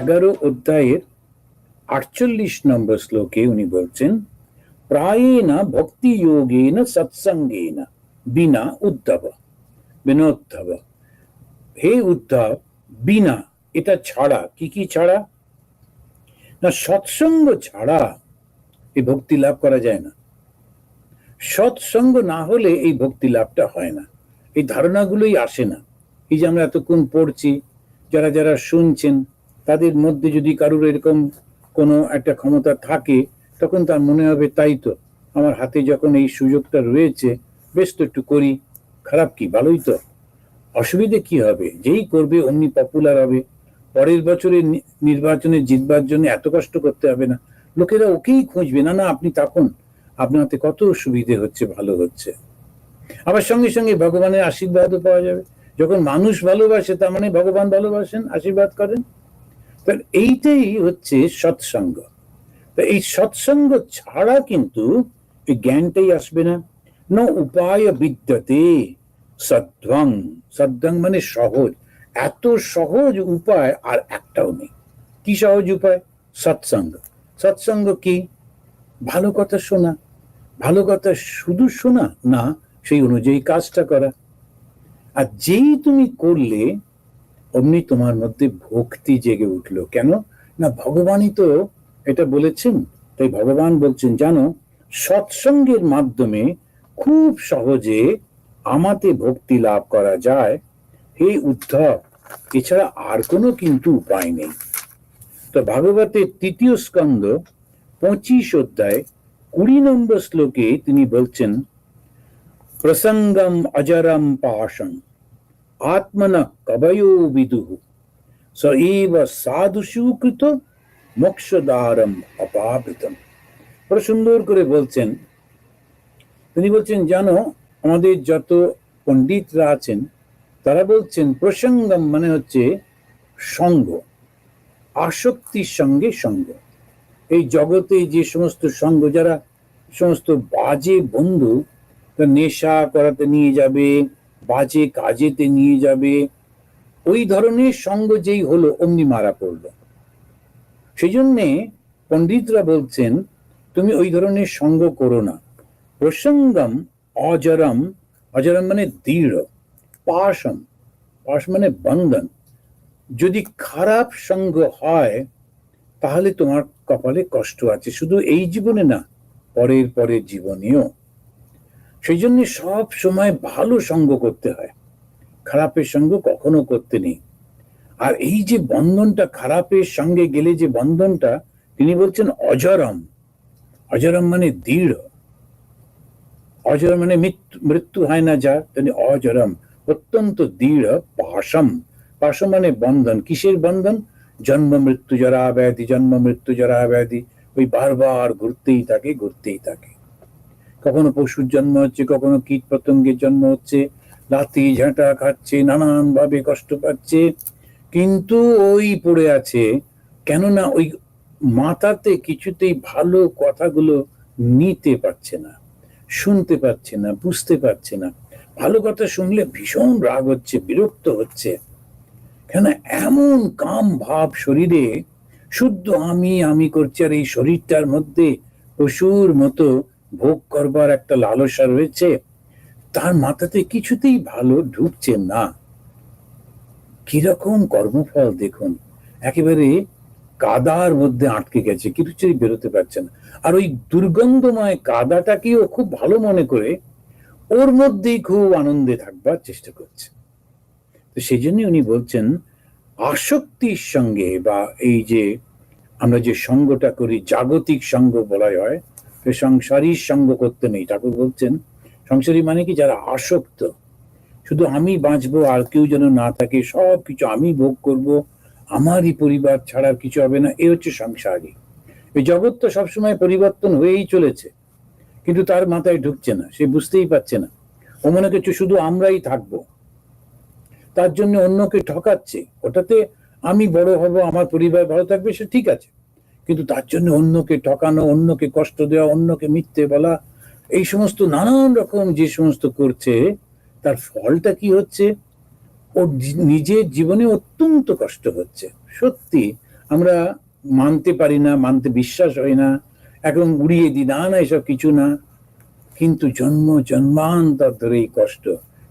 এগারো অধ্যায়ের আটচল্লিশ নম্বর শ্লোকে উনি বলছেন, প্রায়েণ ভক্তি যোগেন সৎসঙ্গেন বিনা উদ্ধব। বিনোদ্ধব হে উদ্ধব, বিনা, এটা ছাড়া কি কি ছাড়া? না, সৎসঙ্গ ছাড়া এই ভক্তি লাভ করা যায় না। সৎসঙ্গ না হলে এই ভক্তি লাভটা হয় না। এই ধারণাগুলোই আসে না। এই যে আমরা এতক্ষণ পড়ছি, যারা যারা শুনছেন তাদের মধ্যে যদি কারোর এরকম কোনো একটা ক্ষমতা থাকে, তখন তার মনে হবে তাই তো। আমার হাতে যখন এই সুযোগটা রয়েছে, বেশ তো একটু করি। খারাপ কি? ভালোই তো। অসুবিধে কি হবে? যেই করবে, অমনি পপুলার হবে। পরের বছরে নির্বাচনে জিতবার জন্য এত কষ্ট করতে হবে না। লোকেরা ওকেই খুঁজবে। না না, আপনি থাকুন। আপনার হাতে কত সুবিধে হচ্ছে, ভালো হচ্ছে। আবার সঙ্গে সঙ্গে ভগবানের আশীর্বাদও পাওয়া যাবে। যখন মানুষ ভালোবাসে, তার মানে ভগবান ভালোবাসেন, আশীর্বাদ করেন। তো এইটাই হচ্ছে সৎসঙ্গ। তো এই সৎসঙ্গ ছাড়া কিন্তু এই জ্ঞানটাই আসবে না। ন উপায় বিদ্যতে সদ্ভং সদ্ভং মানে সহজ। এত সহজ উপায় আর একটাও নেই। কি সহজ উপায়? সৎসঙ্গ। সৎসঙ্গ কি? ভালো কথা শোনা। ভালো কথা শুধু শোনা না, সেই অনুযায়ী কাজটা করা। আর যেই তুমি করলে অমনি তোমার মধ্যে ভক্তি জেগে উঠল। কেন? না, ভগবানই তো এটা বলেছেন। তাই ভগবান বলছেন, জানো, সৎসঙ্গের মাধ্যমে খুব সহজে আমাতে ভক্তি লাভ করা যায়। হে উদ্ধব, এছাড়া আর কোনো কিন্তু উপায় নেই। তো ভাগবতের তৃতীয় স্কন্ধ, পঁচিশ অধ্যায়, কুড়ি নম্বর শ্লোকে তিনি বলছেন, প্রসঙ্গম অজরম পাশং। বিদুঃ স এব সাধুষু কৃত মোক্ষদারম অপাবৃতম বড় সুন্দর করে বলছেন তিনি বলছেন জানো আমাদের যত পণ্ডিতরা আছেন তারা বলছেন প্রসঙ্গম মানে হচ্ছে সঙ্গ আসক্তির সঙ্গে সঙ্গ এই জগতে যে সমস্ত সঙ্গ যারা সমস্ত বাজে বন্ধু নেশা করাতে নিয়ে যাবে বাজে কাজেতে নিয়ে যাবে। ওই ধরনের সঙ্গ যেই হলো, অমনি মারা পড়ল। সেই জন্যে পণ্ডিতরা বলছেন, তুমি ওই ধরনের সঙ্গ করো না। প্রসঙ্গম অজরম অজরম মানে দৃঢ়, পাশম, পাশ মানে বন্ধন। যদি খারাপ সঙ্গ হয়, তাহলে তোমার কপালে কষ্ট আছে। শুধু এই জীবনে না, পরের পরের জীবনেও। সেই জন্য সব সময় ভালো সঙ্গ করতে হয়। খারাপের সঙ্গ কখনো করতে নেই। আর এই যে বন্ধনটা, খারাপের সঙ্গে গেলে যে বন্ধনটা, তিনি বলছেন অজরম। অজরম মানে দৃঢ়। অজর মানে মৃত্যু হয় না যার, তিনি অজরম। অত্যন্ত দৃঢ়, পাশম। পাশম মানে বন্ধন। কিসের বন্ধন? জন্ম, মৃত্যু, জরা, ব্যাধি। জন্ম, মৃত্যু, জরা, ব্যাধি। ওই বারবার ঘুরতেই থাকে ঘুরতেই থাকে। কখনো পশুর জন্ম হচ্ছে, কখনো কীট পতঙ্গের জন্ম হচ্ছে, লাথি, ঝাঁটা খাচ্ছে নানান ভাবে কষ্ট পাচ্ছে। কিন্তু ওই পড়ে আছে, কেননা ওই মাথাতে কিছুতেই ভালো কথাগুলো নিতে পারছে না, শুনতে পাচ্ছে না, বুঝতে পারছে না। ভালো কথা শুনলে ভীষণ রাগ হচ্ছে, বিরক্ত হচ্ছে। কেন এমন কাম ভাব শরীরে, শুদ্ধ আমি আমি করছি আর এই শরীরটার মধ্যে পশুর মতো ভোগ করবার একটা লালসা রয়েছে, তার মাথাতে কিছুতেই ভালো ঢুকছে না। কীরকম কর্মফল দেখুন, একেবারে কাদার মধ্যে আটকে গেছে কিছুতেই বেরোতে পারছে না। আর ওই দুর্গন্ধময় কাদাটাকেও খুব ভালো মনে করে ওর মধ্যেই খুব আনন্দে থাকবার চেষ্টা করছে। তো সেই জন্য উনি বলছেন, আসক্তির সঙ্গে বা এই যে আমরা যে সঙ্গটা করি, জাগতিক সঙ্গ বলা হয় সংসারীর সঙ্গ করতে নেই। ঠাকুর বলছেন, সংসারী মানে কি? যারা আসক্ত। শুধু আমি বাঁচবো, আর কেউ যেন না থাকে সব কিছু আমি ভোগ করব। আমারই পরিবার ছাড়ার কিছু হবে না। এ হচ্ছে সংসারী। এই জগৎ তো সবসময় পরিবর্তন হয়েই চলেছে, কিন্তু তার মাথায় ঢুকছে না, সে বুঝতেই পারছে না। ও মনে করছে শুধু আমরাই থাকব। তার জন্য অন্যকে ঠকাচ্ছে। ওটাতে আমি বড় হব, আমার পরিবার ভালো থাকবে, সে ঠিক আছে। কিন্তু তার জন্য অন্যকে ঠকানো, অন্যকে কষ্ট দেওয়া, অন্যকে মিথ্যে বলা, এই সমস্ত নানান রকম যে সমস্ত করছে, তার ফলটা কি হচ্ছে? ওর নিজের জীবনে অত্যন্ত কষ্ট হচ্ছে। সত্যি, আমরা মানতে পারি না, মানতে বিশ্বাস হয় না এখন উড়িয়ে দিই, না না, এসব কিছু না। কিন্তু জন্ম, জন্মান্তর ধরে এই কষ্ট।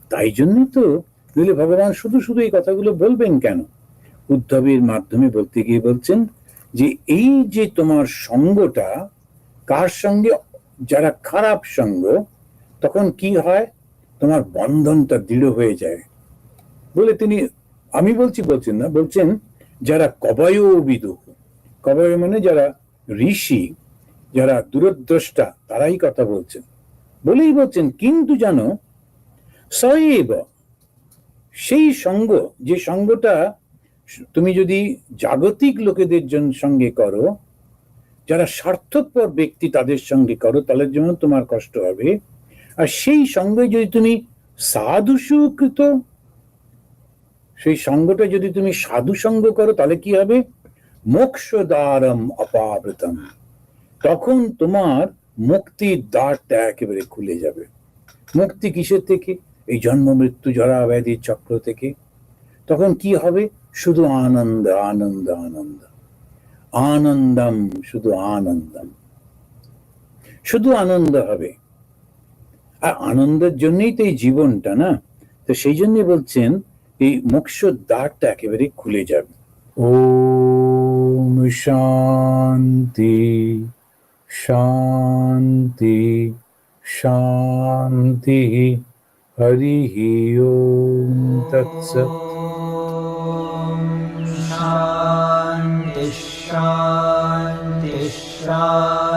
তাই জন্যই তো নইলে ভগবান শুধু শুধু এই কথাগুলো বলবেন কেন? উদ্ধবের মাধ্যমে বলতে গিয়ে বলছেন যে এই যে তোমার সঙ্গটা, কার সঙ্গে? যারা খারাপ সঙ্গ, তখন কি হয়? তোমার বন্ধনটা দৃঢ় হয়ে যায়। বলে তিনি, আমি বলছি, বলছেন না, বলছেন যারা কবয় বিদু কবয় মানে যারা ঋষি, যারা দূরদ্রষ্টা, তারাই কথা বলছেন। বলেই বলছেন, কিন্তু সয়েব সেই সঙ্গ, যে সঙ্গটা তুমি যদি জাগতিক লোকেদের সঙ্গে করো, যারা স্বার্থপর ব্যক্তি তাদের সঙ্গে করো, তাহলে যেমন তোমার কষ্ট হবে। আর সেই সঙ্গে যদি তুমি সাধু সুকৃত সেই সঙ্গটা যদি তুমি সাধু সঙ্গ করো, তাহলে কি হবে? মোক্ষদ্বারম অপাবৃতম। তখন তোমার মুক্তির দ্বারটা একেবারে খুলে যাবে। মুক্তি কিসের থেকে? এই জন্ম মৃত্যু জরা ব্যাধির চক্র থেকে। তখন কি হবে? শুধু আনন্দ আনন্দ আনন্দ। আনন্দম, শুধু আনন্দম। শুধু আনন্দ হবে। আর আনন্দের জন্যই তো এই জীবনটা, না? তো সেই জন্য বলছেন, এই মোক্ষ দ্বারটা একেবারে খুলে যাবে। ওম শান্তি শান্তি শান্তি। হরি ওম তৎসৎ शान्ति शान्ति